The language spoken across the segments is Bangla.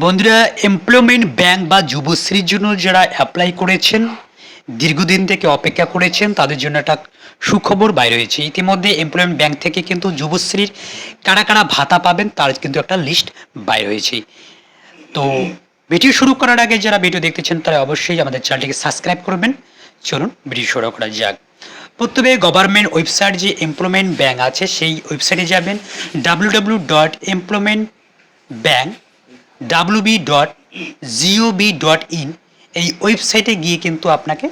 বন্ধুরা এমপ্লয়মেন্ট ব্যাংক বা যুবশ্রীর জন্য যারা অ্যাপ্লাই করেছেন, দীর্ঘদিন থেকে অপেক্ষা করেছেন, তাদের জন্য একটা সুখবর বাইরে হয়েছে। ইতিমধ্যে এমপ্লয়মেন্ট ব্যাংক থেকে কিন্তু যুবশ্রীর কারা কারা ভাতা পাবেন, তার কিন্তু একটা লিস্ট বাইর হয়েছে। তো ভিডিও শুরু করার আগে যারা ভিডিও দেখতেছেন, তারা অবশ্যই আমাদের চ্যানেলটিকে সাবস্ক্রাইব করবেন। চলুন ভিডিও শুরু করা যাক। প্রথমে গভর্নমেন্ট ওয়েবসাইট যে এমপ্লয়মেন্ট ব্যাংক আছে, সেই ওয়েবসাইটে যাবেন। W W dot employment bank WB dot GOV dot in এই ওয়েবসাইটে গিয়ে কিন্তু আপনাকে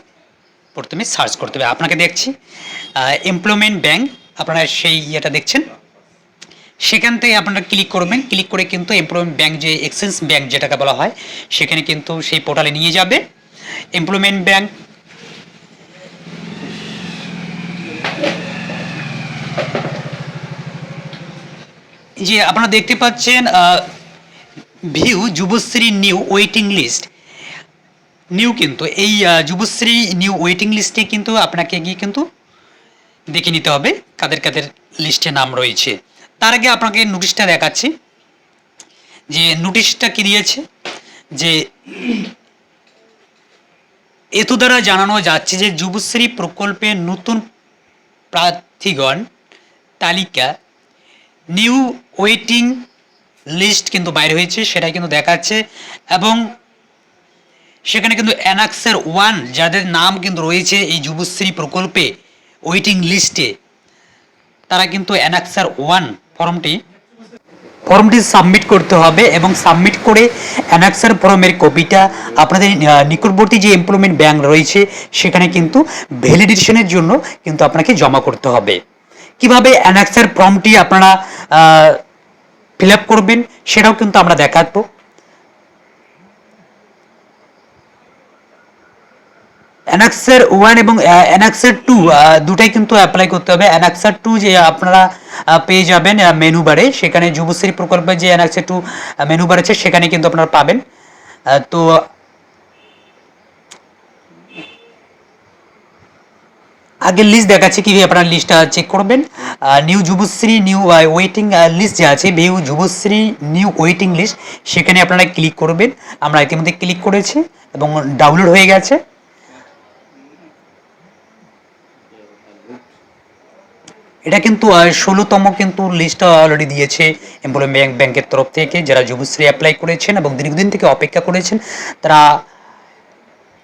প্রথমে সার্চ করতে হবে। আপনাকে দেখছি এমপ্লয়মেন্ট ব্যাংক আপনারা সেই ইয়েটা দেখছেন। সেখান থেকে আপনারা ক্লিক করবেন। ক্লিক করে কিন্তু এমপ্লয়মেন্ট ব্যাংক যে এক্সচেঞ্জ ব্যাংক যেটাকে বলা হয়, সেখানে কিন্তু সেই পোর্টালে নিয়ে যাবে। এমপ্লয়মেন্ট ব্যাংক যে আপনারা দেখতে পাচ্ছেন view Yuvashree new waiting list. New কিন্তু, এই যুবশ্রী নিউ ওয়েটিং লিস্টে কিন্তু আপনাকে গিয়ে কিন্তু দেখে নিতে হবে কাদের কাদের লিস্টে নাম রয়েছে। তার আগে আপনাকে নোটিশটা দেখাচ্ছি, যে নোটিশটা কি দিয়েছে, যে এত দ্বারা জানানো যাচ্ছে যে যুবশ্রী প্রকল্পে নতুন প্রার্থীগণ তালিকা নিউ ওয়েটিং লিস্ট কিন্তু বাইরে হয়েছে সেটা কিন্তু দেখাচ্ছে। এবং সেখানে কিন্তু অ্যানাক্সের ওয়ান যাদের নাম কিন্তু রয়েছে এই যুবশ্রী প্রকল্পে ওয়েটিং লিস্টে তারা কিন্তু অ্যানাক্সার ওয়ান ফর্মটি ফর্মটি সাবমিট করতে হবে এবং সাবমিট করে অ্যানাক্সার ফর্মের কপিটা আপনাদের নিকটবর্তী যে এমপ্লয়মেন্ট ব্যাংক রয়েছে, সেখানে কিন্তু ভ্যালিডেশনের জন্য কিন্তু আপনাকে জমা করতে হবে। কীভাবে অ্যানাক্সার ফর্মটি আপনারা ফিল আপ করবেন, সেটাও কিন্তু আমরা দেখাবো। অ্যানাক্সার ওয়ান এবং অ্যানাক্সার টু দুটাই কিন্তু অ্যাপ্লাই করতে হবে। অ্যানাক্সার টু যে আপনারা পেয়ে যাবেন মেনু বারে সেখানে যুবশ্রী প্রকল্পে যে অ্যানাক্সার টু মেনু বার আছে, সেখানে কিন্তু আপনারা পাবেন। তো আগে লিস্ট দেখাচ্ছে, কীভাবে আপনারা লিস্টটা চেক করবেন। New Yuvashree new waiting list যে আছে view Yuvashree new waiting list সেখানে আপনারা ক্লিক করবেন। আমরা ইতিমধ্যে ক্লিক করেছি এবং ডাউনলোড হয়ে গেছে। এটা কিন্তু ষোলোতম কিন্তু লিস্ট অলরেডি দিয়েছে এমপ্লয়মেন্ট ব্যাংক ব্যাংকের তরফ থেকে। যারা যুবশ্রী অ্যাপ্লাই করেছেন এবং দীর্ঘদিন থেকে অপেক্ষা করেছেন, তারা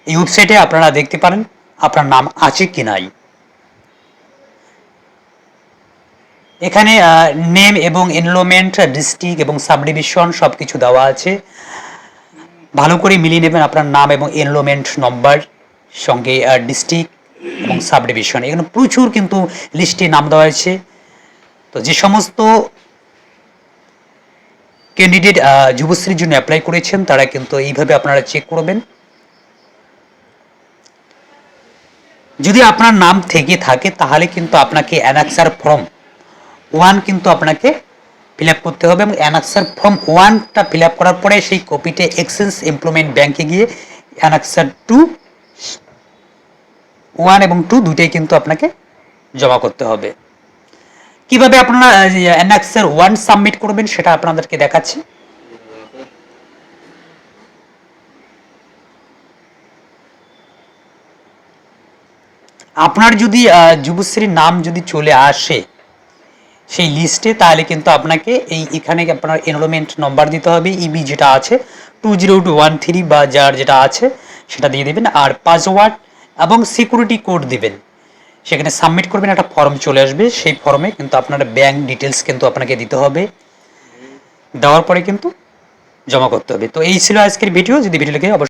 এই ওয়েবসাইটে আপনারা দেখতে পারেন আপনার নাম আছে কি নাই। এখানে নেম এবং এনরোলমেন্ট ডিস্ট্রিক্ট এবং সাবডিভিশন সব কিছু দেওয়া আছে। ভালো করে মিলিয়ে নেবেন আপনার নাম এবং এনরোলমেন্ট নম্বর সঙ্গে ডিস্ট্রিক্ট এবং সাবডিভিশন এখানে প্রচুর কিন্তু লিস্টে নাম দেওয়া হয়েছে। তো যে সমস্ত ক্যান্ডিডেট যুবশ্রীর জন্য অ্যাপ্লাই করেছেন, তারা কিন্তু এইভাবে আপনারা চেক করবেন। যদি আপনার নাম থেকে থাকে, তাহলে কিন্তু আপনাকে অ্যানাক্সার ফর্ম ওয়ান কিন্তু আপনাকে ফিল আপ করতে হবে এবং অ্যানাক্সার ফর্ম ওয়ানটা ফিল আপ করার পরে সেই কপিতে এক্সচেঞ্জ এমপ্লয়মেন্ট ব্যাংকে গিয়ে অ্যানাক্সার টু ওয়ান এবং টু দুইটাই কিন্তু আপনাকে জমা করতে হবে। কীভাবে আপনারা অ্যানাক্সার ওয়ান সাবমিট করবেন সেটা আপনাদেরকে দেখাচ্ছি। আপনার যদি যুবশ্রীর নাম যদি চলে আসে সেই লিস্টে তাহলে কিন্তু আপনাকে এই এখানে আপনার এনরোলমেন্ট নম্বর দিতে হবে ইবি যেটা আছে two zero two one three বা যার যেটা আছে, সেটা দিয়ে দেবেন আর পাসওয়ার্ড এবং সিকিউরিটি কোড দিবেন। সেখানে সাবমিট করবেন, একটা ফর্ম চলে আসবে, সেই ফর্মে কিন্তু আপনার ব্যাংক ডিটেলস কিন্তু আপনাকে দিতে হবে। দেওয়ার পরে কিন্তু জমা করতে হবে। তো এই ছিল আজকের ভিডিও যদি ভিডিও লেগে অবশ্যই